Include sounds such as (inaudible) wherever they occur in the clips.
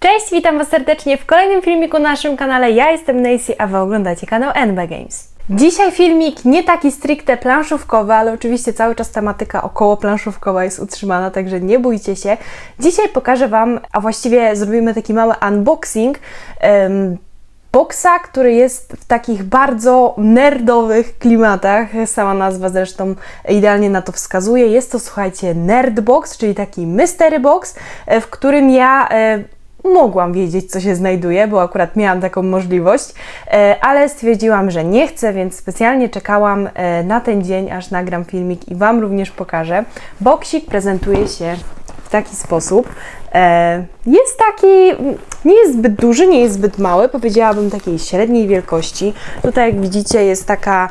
Cześć, witam Was serdecznie w kolejnym filmiku na naszym kanale. Ja jestem Nacy, a Wy oglądacie kanał NB Games. Dzisiaj filmik nie taki stricte planszówkowy, ale oczywiście cały czas tematyka około planszówkowa jest utrzymana, także nie bójcie się. Dzisiaj pokażę Wam, a właściwie zrobimy taki mały unboxing em, boksa, który jest w takich bardzo nerdowych klimatach. Sama nazwa zresztą idealnie na to wskazuje. Jest to, słuchajcie, Nerdbox, czyli taki mystery box, e, w którym ja e, mogłam wiedzieć, co się znajduje, bo akurat miałam taką możliwość, e, ale stwierdziłam, że nie chcę, więc specjalnie czekałam e, na ten dzień, aż nagram filmik i Wam również pokażę. Boksik prezentuje się w taki sposób. E, Jest taki, nie jest zbyt duży, nie jest zbyt mały, powiedziałabym takiej średniej wielkości. Tutaj jak widzicie jest taka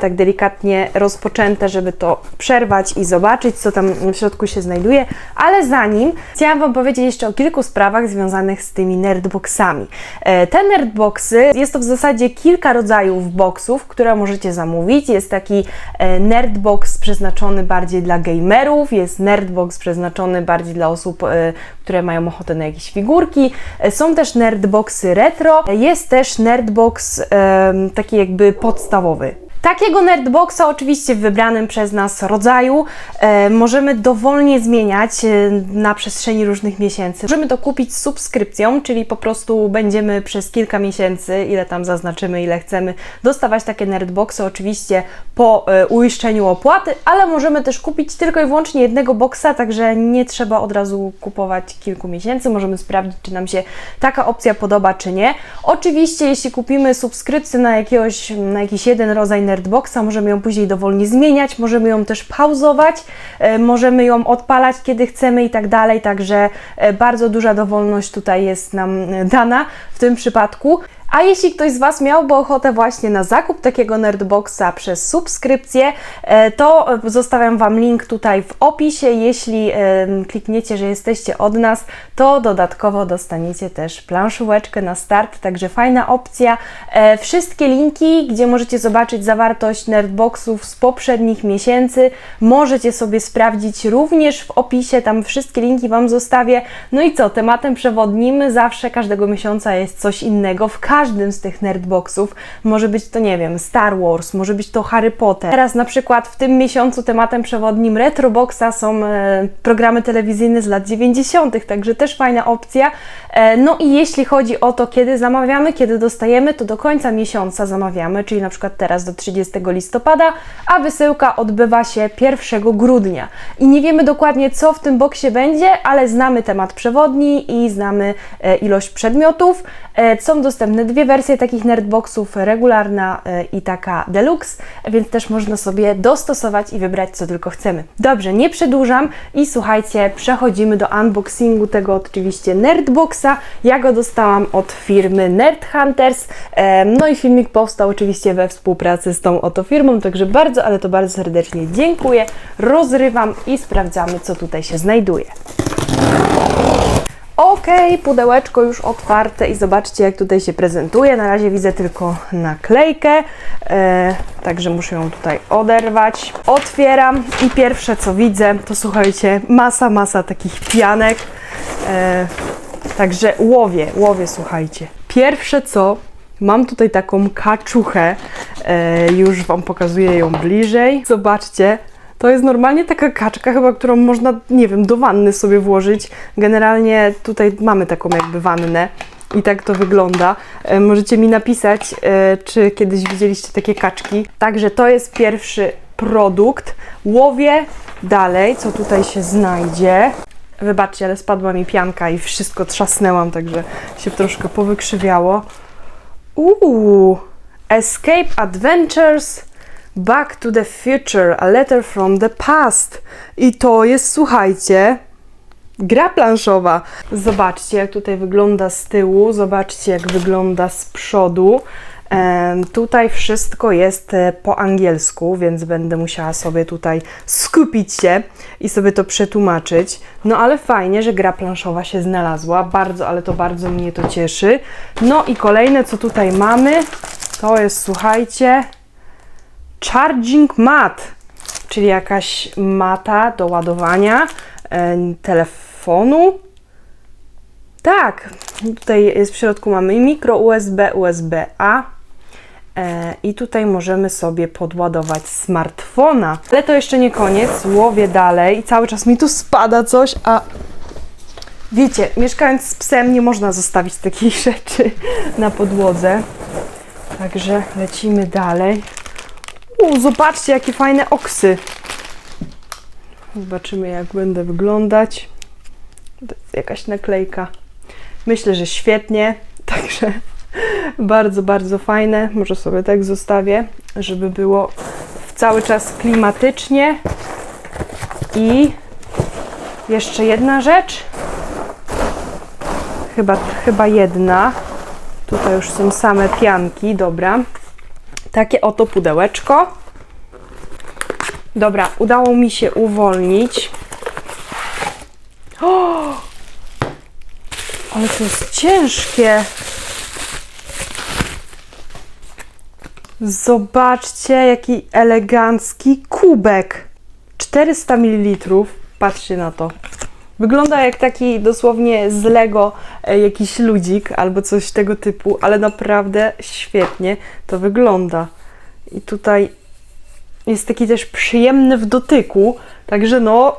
tak delikatnie rozpoczęte, żeby to przerwać i zobaczyć, co tam w środku się znajduje. Ale zanim chciałam Wam powiedzieć jeszcze o kilku sprawach związanych z tymi nerdboxami. E, Te nerdboxy, jest to w zasadzie kilka rodzajów boxów, które możecie zamówić. Jest taki e, nerdbox przeznaczony bardziej dla gamerów, jest nerdbox przeznaczony bardziej dla osób, e, które mają ochotę na jakieś figurki. Są też nerdboxy retro, jest też nerdbox taki jakby podstawowy. Takiego nerdboxa oczywiście w wybranym przez nas rodzaju e, możemy dowolnie zmieniać e, na przestrzeni różnych miesięcy. Możemy to kupić subskrypcją, czyli po prostu będziemy przez kilka miesięcy, ile tam zaznaczymy, ile chcemy, dostawać takie nerdboxy, oczywiście po e, uiszczeniu opłaty, ale możemy też kupić tylko i wyłącznie jednego boxa, także nie trzeba od razu kupować kilku miesięcy. Możemy sprawdzić, czy nam się taka opcja podoba, czy nie. Oczywiście, jeśli kupimy subskrypcję na, jakiegoś, na jakiś jeden rodzaj nerdboxa, możemy ją później dowolnie zmieniać, możemy ją też pauzować, e, możemy ją odpalać, kiedy chcemy i tak dalej, także e, bardzo duża dowolność tutaj jest nam e, dana w tym przypadku. A jeśli ktoś z Was miałby ochotę właśnie na zakup takiego Nerdboxa przez subskrypcję, e, to zostawiam Wam link tutaj w opisie. Jeśli e, klikniecie, że jesteście od nas, to dodatkowo dostaniecie też planszóweczkę na start, także fajna opcja. E, Wszystkie linki, gdzie możecie zobaczyć zawartość Nerdboxów z poprzednich miesięcy, możecie sobie sprawdzić również w opisie, tam wszystkie linki Wam zostawię. No i co, tematem przewodnim zawsze każdego miesiąca jest coś innego. W każdym z tych nerdboxów może być to, nie wiem, Star Wars, może być to Harry Potter. Teraz na przykład w tym miesiącu tematem przewodnim Retroboxa są e, programy telewizyjne z lat 90., także też fajna opcja. E, no i jeśli chodzi o to, kiedy zamawiamy, kiedy dostajemy, to do końca miesiąca zamawiamy, czyli na przykład teraz do 30 listopada, a wysyłka odbywa się 1 grudnia. I nie wiemy dokładnie, co w tym boksie będzie, ale znamy temat przewodni i znamy e, ilość przedmiotów. Są dostępne dwie wersje takich nerdboxów, regularna e, i taka deluxe, więc też można sobie dostosować i wybrać, co tylko chcemy. Dobrze, nie przedłużam i słuchajcie, przechodzimy do unboxingu tego oczywiście nerdboxa. Ja go dostałam od firmy Nerd Hunters. E, No i filmik powstał oczywiście we współpracy z tą oto firmą, także bardzo, ale to bardzo serdecznie dziękuję. Rozrywam i sprawdzamy, co tutaj się znajduje. Ok, pudełeczko już otwarte i zobaczcie jak tutaj się prezentuje. Na razie widzę tylko naklejkę, e, także muszę ją tutaj oderwać. Otwieram i pierwsze co widzę to słuchajcie, masa, masa takich pianek. E, także łowię, łowię słuchajcie. Pierwsze co, mam tutaj taką kaczuchę, e, już Wam pokazuję ją bliżej. Zobaczcie, to jest normalnie taka kaczka chyba, którą można, nie wiem, do wanny sobie włożyć. Generalnie tutaj mamy taką jakby wannę i tak to wygląda. E, możecie mi napisać, e, czy kiedyś widzieliście takie kaczki. Także to jest pierwszy produkt. Łowię dalej, co tutaj się znajdzie. Wybaczcie, ale spadła mi pianka i wszystko trzasnęłam, także się troszkę powykrzywiało. Uuu, Escape Adventures Back to the Future, a letter from the past. I to jest, słuchajcie, gra planszowa. Zobaczcie, jak tutaj wygląda z tyłu, zobaczcie, jak wygląda z przodu. Tutaj wszystko jest e, po angielsku, więc będę musiała sobie tutaj skupić się i sobie to przetłumaczyć. No ale fajnie, że gra planszowa się znalazła. Bardzo, ale to bardzo mnie to cieszy. No i kolejne, co tutaj mamy, to jest, słuchajcie, charging mat, czyli jakaś mata do ładowania e, telefonu. Tak, tutaj jest w środku mamy mikro USB, USB-A e, i tutaj możemy sobie podładować smartfona. Ale to jeszcze nie koniec, łowię dalej i cały czas mi tu spada coś, a wiecie, mieszkając z psem nie można zostawić takich (laughs) rzeczy na podłodze. Także lecimy dalej. U, zobaczcie jakie fajne oksy. Zobaczymy jak będę wyglądać. To jest jakaś naklejka. Myślę, że świetnie, (laughs) także bardzo, bardzo fajne. Może sobie tak zostawię, żeby było cały czas klimatycznie. I jeszcze jedna rzecz. Chyba, chyba jedna. Tutaj już są same pianki, dobra. Takie oto pudełeczko. Dobra, udało mi się uwolnić. O! Ale to jest ciężkie. Zobaczcie, jaki elegancki kubek. 400 ml. Patrzcie na to. Wygląda jak taki dosłownie z Lego e, jakiś ludzik albo coś tego typu, ale naprawdę świetnie to wygląda. I tutaj jest taki też przyjemny w dotyku, także no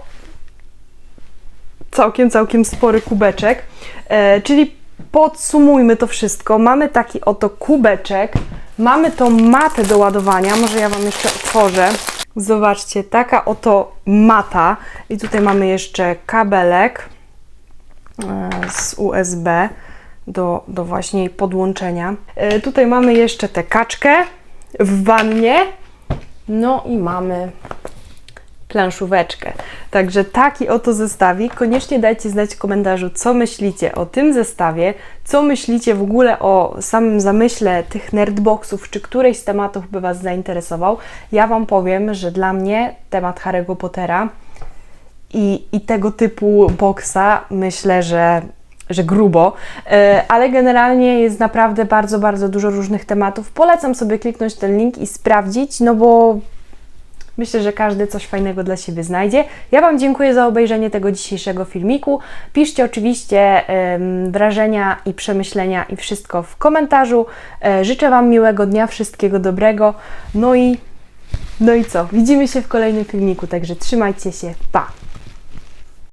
całkiem, całkiem spory kubeczek. E, czyli podsumujmy to wszystko. Mamy taki oto kubeczek, mamy tą matę do ładowania, może ja Wam jeszcze otworzę. Zobaczcie, taka oto mata i tutaj mamy jeszcze kabelek e, z USB do, do właśnie podłączenia. E, tutaj mamy jeszcze tę kaczkę w wannie, no i mamy planszóweczkę. Także taki oto zestawik. Koniecznie dajcie znać w komentarzu, co myślicie o tym zestawie, co myślicie w ogóle o samym zamyśle tych nerdboxów, czy któryś z tematów by Was zainteresował. Ja Wam powiem, że dla mnie temat Harry'ego Pottera i, i tego typu boksa myślę, że że grubo, e, ale generalnie jest naprawdę bardzo, bardzo dużo różnych tematów. Polecam sobie kliknąć ten link i sprawdzić, no bo Myślę, że każdy coś fajnego dla siebie znajdzie. Ja Wam dziękuję za obejrzenie tego dzisiejszego filmiku. Piszcie oczywiście wrażenia i przemyślenia i wszystko w komentarzu. E, życzę Wam miłego dnia, wszystkiego dobrego. No i, no i co? Widzimy się w kolejnym filmiku, także trzymajcie się. Pa!